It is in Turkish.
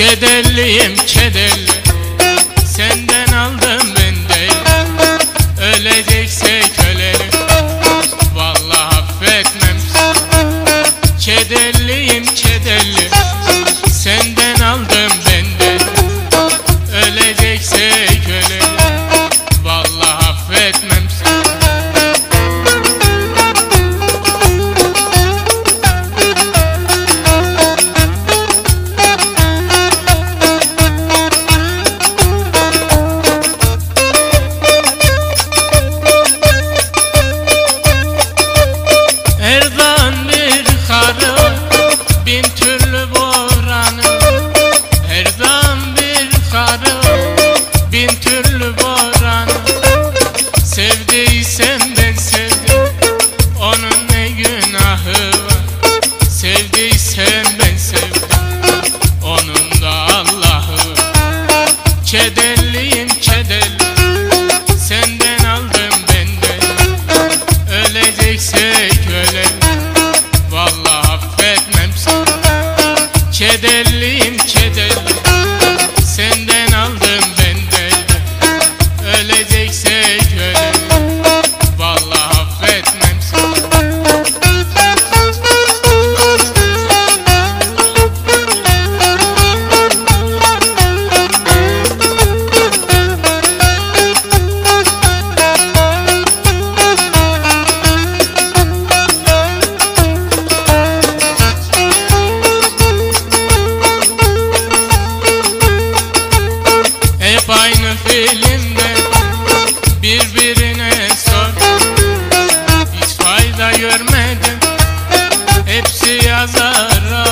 Kederliyim kederli Senden aldım ben de. Öleceksek ölelim Vallahi affetmem. Kederliyim kederli Kederliyim keder Senden elinde birbirine sor. Hiç fayda görmedim hepsi yazar.